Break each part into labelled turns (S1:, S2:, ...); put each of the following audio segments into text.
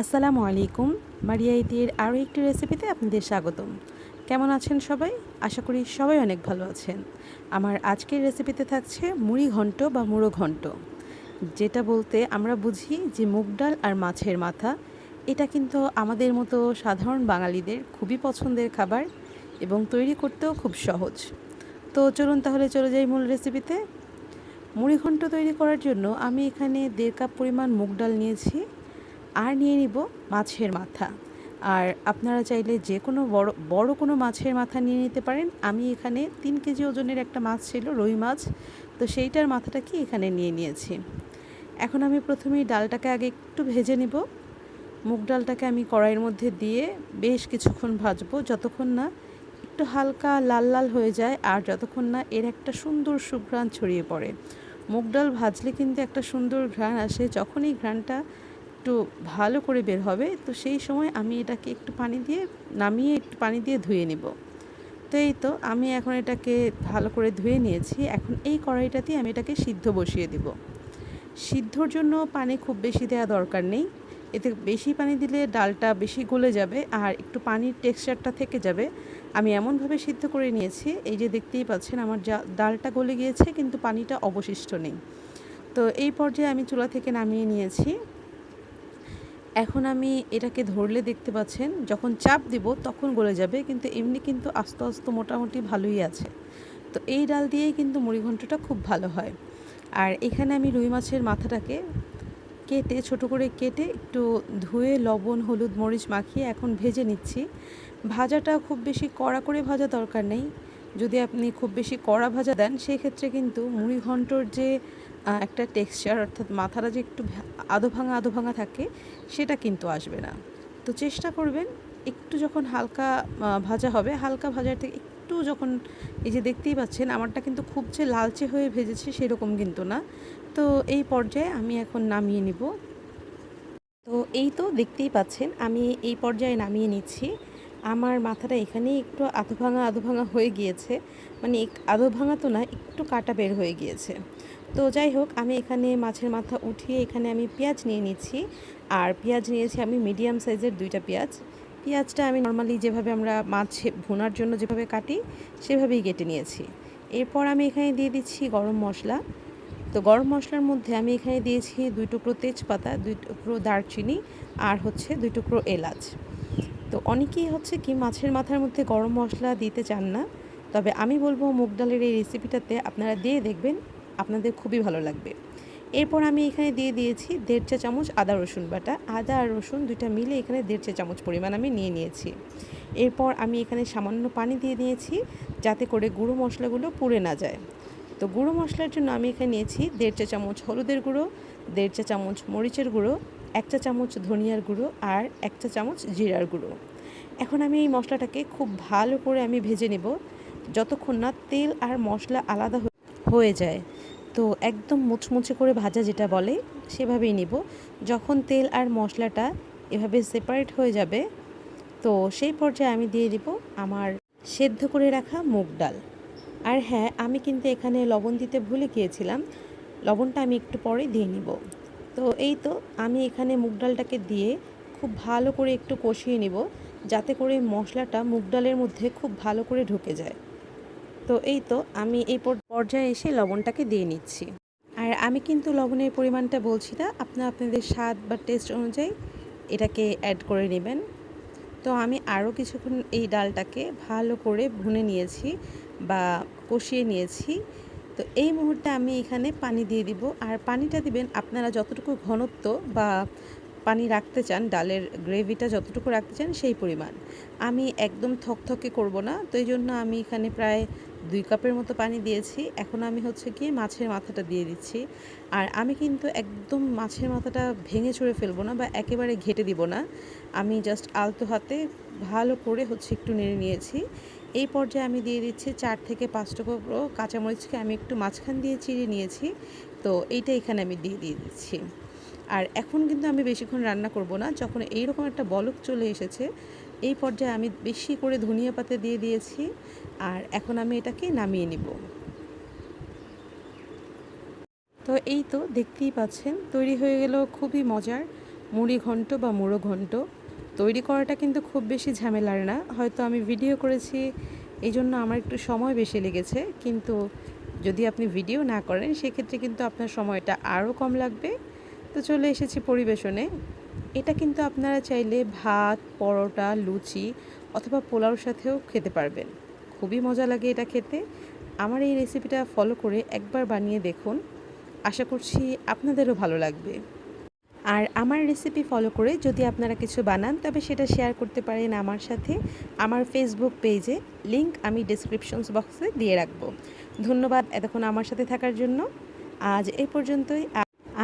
S1: আসসালামু আলাইকুম। মারিয়া ইতির আরও একটি রেসিপিতে আপনাদের স্বাগতম। কেমন আছেন সবাই? আশা করি সবাই অনেক ভালো আছেন। আমার আজকের রেসিপিতে থাকছে মুড়ি ঘন্ট বা মুড়ো ঘন্ট। যেটা বলতে আমরা বুঝি যে মুগ ডাল আর মাছের মাথা। এটা কিন্তু আমাদের মতো সাধারণ বাঙালিদের খুবই পছন্দের খাবার এবং তৈরি করতেও খুব সহজ। তো চলুন তাহলে চলে যাই মূল রেসিপিতে। মুড়ি ঘন্ট তৈরি করার জন্য আমি এখানে দেড় কাপ পরিমাণ মুগ ডাল নিয়েছি। আর নিয়ে নিব মাছের মাথা। আর আপনারা চাইলে যে কোনো বড় বড় কোনো মাছের মাথা নিয়ে নিতে পারেন। আমি এখানে তিন কেজি ওজনের একটা মাছ ছিল, রুই মাছ। তো সেইটার মাথাটা কি এখানে নিয়ে নিয়েছি। এখন আমি প্রথমেই ডালটাকে আগে একটু ভেজে নিব। মুগ ডালটাকে আমি কড়াইয়ের মধ্যে দিয়ে বেশ কিছুক্ষণ ভাজবো, যতক্ষণ না একটু হালকা লাল লাল হয়ে যায় আর যতক্ষণ না এর একটা সুন্দর সুঘ্রাণ ছড়িয়ে পড়ে। মুগ ডাল ভাজলে কিন্তু একটা সুন্দর ঘ্রাণ আসে। যখন এই ঘ্রাণটা একটু ভালো করে বের হবে, তো সেই সময় আমি এটাকে একটু পানি দিয়ে নামিয়ে একটু পানি দিয়ে ধুয়ে নিব। তো এই তো আমি এখন এটাকে ভালো করে ধুয়ে নিয়েছি। এখন এই কড়াইটাতেই আমি এটাকে সিদ্ধ বসিয়ে দিব। সিদ্ধর জন্য পানি খুব বেশি দেওয়া দরকার নেই। এতে বেশি পানি দিলে ডালটা বেশি গলে যাবে আর একটু পানির টেক্সচারটা থেকে যাবে। আমি এমনভাবে সিদ্ধ করে নিয়েছি, এই যে দেখতেই পাচ্ছেন আমার যা ডালটা গলে গিয়েছে কিন্তু পানিটা অবশিষ্ট নেই। তো এই পর্যায়ে আমি চুলা থেকে নামিয়ে নিয়েছি। এখন আমি এটাকে ধরলে দেখতে পাচ্ছেন, যখন চাপ দিব তখন গলে যাবে, কিন্তু এমনি কিন্তু আস্তে আস্তে মোটামুটি ভালোই আছে। তো এই ডাল দিয়েই কিন্তু মুড়িঘণ্টটা খুব ভালো হয়। আর এখানে আমি রুই মাছের মাথাটাকে কেটে, ছোট করে কেটে একটু ধুয়ে লবণ, হলুদ, মরিচ মাখিয়ে এখন ভেজে নিচ্ছি। ভাজাটা খুব বেশি কড়া করে ভাজা দরকার নেই। যদি আপনি খুব বেশি কড়া ভাজা দেন সেই ক্ষেত্রে কিন্তু মুড়ি ঘন্টর যে একটা টেক্সচার অর্থাৎ মাথাটা যে একটু আধো ভাঙা আধো ভাঙা থাকে, সেটা কিন্তু আসবে না। তো চেষ্টা করবেন, একটু যখন হালকা ভাজা হবে, হালকা ভাজার থেকে একটু যখন, এই যে দেখতেই পাচ্ছেন, আমারটা কিন্তু খুব যে লালচে হয়ে ভেজেছে, সেরকম কিন্তু না। তো এই পর্যায়ে আমি এখন নামিয়ে নিব। তো এই তো দেখতেই পাচ্ছেন, আমি এই পর্যায়ে নামিয়ে নিচ্ছি। আমার মাথাটা এখানেই একটু আধো ভাঙা আধো ভাঙা হয়ে গিয়েছে। মানে আধো ভাঙা তো না, একটু কাটা বের হয়ে গিয়েছে। তো যাই হোক, আমি এখানে মাছের মাথা উঠিয়ে এখানে আমি পেঁয়াজ নিয়ে নিচ্ছি। আর পেঁয়াজ নিয়েছি আমি মিডিয়াম সাইজের দুইটা পেঁয়াজ। পেঁয়াজটা আমি নর্মালি যেভাবে আমরা মাছ ভুনার জন্য যেভাবে কাটি, সেভাবেই কেটে নিয়েছি। এরপর আমি এখানে দিয়ে দিচ্ছি গরম মশলা। তো গরম মশলার মধ্যে আমি এখানে দিয়েছি দুই টুকরো তেজপাতা, দুই টুকরো দারচিনি আর হচ্ছে দুই টুকরো এলাচ। তো অনেকেই হচ্ছে কি মাছের মাথার মধ্যে গরম মশলা দিতে চান না। তবে আমি বলব মুগ ডালের এই রেসিপিটাতে আপনারা দিয়ে দেখবেন আপনাদের খুবই ভালো লাগবে। এরপর আমি এখানে দিয়ে দিয়েছি দেড় চা চামচ আদা রসুন বাটা। আদা আর রসুন দুইটা মিলে এখানে দেড় চা চামচ পরিমাণ আমি নিয়ে নিয়েছি। এরপর আমি এখানে সামান্য পানি দিয়ে নিয়েছি যাতে করে গুঁড়ো মশলাগুলো পুড়ে না যায়। তো গুঁড়ো মশলার জন্য আমি এখানে নিয়েছি দেড় চা চামচ হলুদের গুঁড়ো, দেড় চা চামচ মরিচের গুঁড়ো, এক চা চামচ ধনিয়ার গুঁড়ো আর এক চা চামচ জিরার গুঁড়ো। এখন আমি এই মশলাটাকে খুব ভালো করে আমি ভেজে নেব। যতক্ষণ না তেল আর মশলা আলাদা হয়ে যায় তো একদম মুচমুচে করে ভাজা যেটা বলে, সেভাবেই নিব। যখন তেল আর মশলাটা এভাবে সেপারেট হয়ে যাবে, তো সেই পর্যায়ে আমি দিয়ে দিব আমার সেদ্ধ করে রাখা মুগ ডাল। আর হ্যাঁ আমি কিন্তু এখানে লবণ দিতে ভুলে গিয়েছিলাম, লবণটা আমি একটু পরে দিয়ে নিব। তো এই তো আমি এখানে মুগ ডালটাকে দিয়ে খুব ভালো করে একটু কষিয়ে নিব, যাতে করে মশলাটা মুগ ডালের মধ্যে খুব ভালো করে ঢুকে যায়। তো এই তো আমি এই পর্যায়ে এসে লবণটাকে দিয়ে নিচ্ছি। আর আমি কিন্তু লবণের পরিমাণটা বলছি না, আপনার আপনাদের স্বাদ বা টেস্ট অনুযায়ী এটাকে অ্যাড করে নেবেন। তো আমি আরও কিছুক্ষণ এই ডালটাকে ভালো করে ভুনে নিয়েছি বা কষিয়ে নিয়েছি। তো এই মুহূর্তে আমি এখানে পানি দিয়ে দিব। আর পানিটা দিবেন আপনারা যতটুকু ঘনত্ব বা পানি রাখতে চান, ডালের গ্রেভিটা যতটুকু রাখতে চান সেই পরিমাণ। আমি একদম থকথকে করব না, তো এই জন্য আমি এখানে প্রায় দুই কাপের মতো পানি দিয়েছি। এখন আমি হচ্ছে গিয়ে মাছের মাথাটা দিয়ে দিচ্ছি। আর আমি কিন্তু একদম মাছের মাথাটা ভেঙে চড়ে ফেলব না বা একেবারে ঘেটে দিব না। আমি জাস্ট আলতো হাতে ভালো করে হচ্ছে একটু নেড়ে নিয়েছি। এই পর্যায়ে আমি দিয়ে দিচ্ছি চার থেকে পাঁচ টুকরো কাঁচামরিচকে আমি একটু মাঝখান দিয়ে চিড়ে নিয়েছি। তো এইটা এখানে আমি দিয়ে দিয়ে দিচ্ছি। আর এখন কিন্তু আমি বেশিক্ষণ রান্না করব না। যখন এইরকম একটা বলক চলে এসেছে এই পর্যায়ে আমি বেশি করে ধনিয়া পাতা দিয়ে দিয়েছি আর এখন আমি এটাকে নামিয়ে নিব। তো এই তো দেখতেই পাচ্ছেন, তৈরি হয়ে গেল খুবই মজার মুড়ি ঘন্ট বা মুড়ো ঘন্ট। তৈরি করাটা কিন্তু খুব বেশি ঝামেলার না, হয়তো আমি ভিডিও করেছি এই জন্য আমার একটু সময় বেশি লেগেছে, কিন্তু যদি আপনি ভিডিও না করেন, সেক্ষেত্রে কিন্তু আপনার সময়টা আরও কম লাগবে। তো চলে এসেছি পরিবেশনে। এটা কিন্তু আপনারা চাইলে ভাত, পরোটা, লুচি অথবা পোলাওর সাথেও খেতে পারবেন। খুবই মজা লাগে এটা খেতে। আমার এই রেসিপিটা ফলো করে একবার বানিয়ে দেখুন। আশা করছি আপনাদেরও ভালো লাগবে। আর আমার রেসিপি ফলো করে যদি আপনারা কিছু বানান, তবে সেটা শেয়ার করতে পারেন আমার সাথে। আমার ফেসবুক পেজে লিংক আমি ডিসক্রিপশনস বক্সে দিয়ে রাখব। ধন্যবাদ এতক্ষণ আমার সাথে থাকার জন্য। আজ এই পর্যন্তই।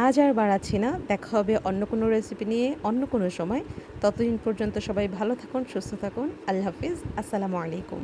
S1: আজ আর বাড়াচ্ছি না। দেখা হবে অন্য কোনো রেসিপি নিয়ে অন্য কোনো সময়। ততদিন পর্যন্ত সবাই ভালো থাকুন, সুস্থ থাকুন। আল্লাহ হাফিজ। আসসালামু আলাইকুম।